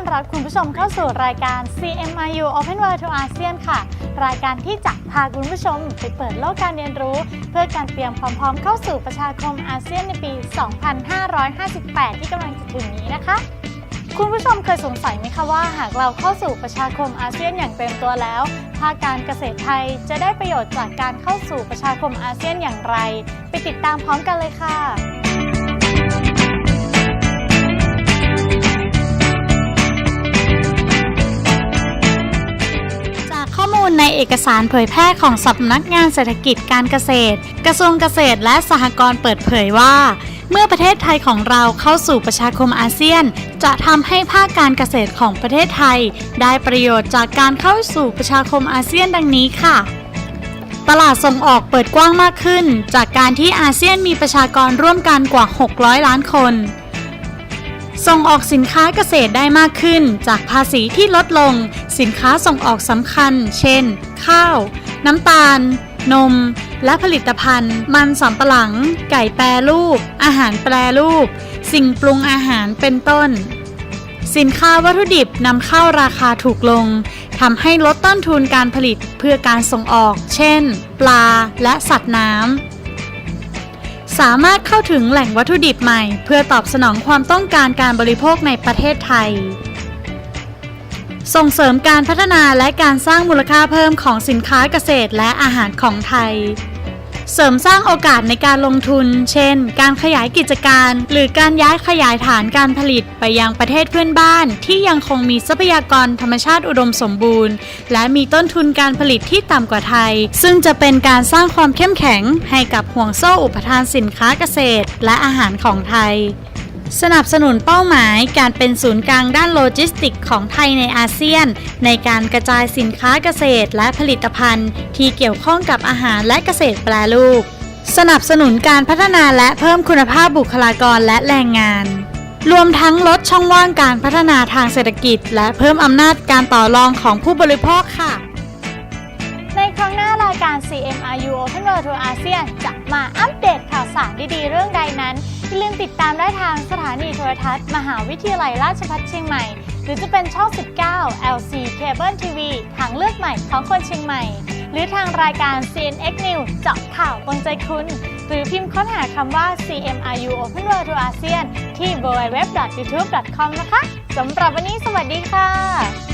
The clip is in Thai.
ต้อนรับคุณผู้ชมเข้าสู่รายการ CMIU Open World to ASEAN ค่ะ รายการที่จะพาคุณผู้ชมไปเปิดโลกการเรียนรู้ เพื่อการเตรียมพร้อมๆเข้าสู่ประชาคมอาเซียนในปี 2558 ที่กำลังจะถึงนี้นะคะ คุณผู้ชมเคยสงสัยไหมคะว่า หากเราเข้าสู่ประชาคมอาเซียนอย่างเต็มตัวแล้วภาคการเกษตรไทยจะได้ประโยชน์จากการเข้าสู่ประชาคมอาเซียนอย่างไร ไปติดตามพร้อมกันเลยค่ะ ลในเอกสารเผยแพร่ของสำนักงานเศรษฐกิจการเกษตร กระทรวงเกษตรและสหกรณ์เปิดเผยว่าเมื่อประเทศไทยของเราเข้าสู่ประชาคมอาเซียน จะทำให้ภาคการเกษตรของประเทศไทย ได้ประโยชน์จากการเข้าสู่ประชาคมอาเซียนดังนี้ค่ะ ตลาดส่งออกเปิดกว้างมากขึ้น จากการที่อาเซียนมีประชากรร่วมกันกว่า 600 ล้านคน ส่งออกสินค้าเกษตรได้มากขึ้น จากภาษีที่ลดลง สินค้าส่งออกสำคัญ เช่น ข้าว น้ำตาล นม และผลิตภัณฑ์ มันสำปะหลัง ไก่แปรรูป อาหารแปรรูป สิ่งปรุงอาหารเป็นต้น สินค้าวัตถุดิบนำเข้าราคาถูกลงทำให้ลดต้นทุนการผลิตเพื่อการส่งออก เช่น ปลาและสัตว์น้ำสามารถเข้าถึงแหล่งวัตถุดิบใหม่ เพื่อตอบสนองความต้องการการบริโภคในประเทศไทย ส่งเสริมการพัฒนาและการสร้างมูลค่าเพิ่มของสินค้าเกษตรและอาหารของไทย เสริมสร้างโอกาสในการลงทุน เช่น การขยายกิจการ หรือการย้ายขยายฐานการผลิตไปยังประเทศเพื่อนบ้าน ที่ยังคงมีทรัพยากรธรรมชาติอุดมสมบูรณ์ และมีต้นทุนการผลิตที่ต่ำกว่าไทย ซึ่งจะเป็นการสร้างความเข้มแข็งให้กับห่วงโซ่อุปทานสินค้าเกษตร และอาหารของไทย สนับสนุนเป้าหมายการเป็นศูนย์กลางด้านโลจิสติกของไทยในอาเซียน ในการกระจายสินค้าเกษตรและผลิตภัณฑ์ ที่เกี่ยวข้องกับอาหารและเกษตรแปรรูป สนับสนุนการพัฒนาและเพิ่มคุณภาพบุคลากรและแรงงาน รวมทั้งลดช่องว่างการพัฒนาทางเศรษฐกิจ และเพิ่มอำนาจการต่อรองของผู้บริโภคค่ะ ในครั้งหน้ารายการ CMRU Open World Tour ASEAN จะมาอัปเดตข่าวสารดีๆ เรื่องใดนั้น อย่าลืมติดตามได้ทางสถานีโทรทัศน์ มหาวิทยาลัยราชภัฏเชียงใหม่ หรือจะเป็นช่อง 19 LC Cable TV ทางเลือกใหม่ของคนเชียงใหม่ หรือทางรายการ CNX News เจาะข่าวตรงใจคุณ หรือพิมพ์ค้นหาคำว่า CMRU Open World to ASEAN ที่ www.youtube.com นะคะสำหรับวันนี้สวัสดีค่ะ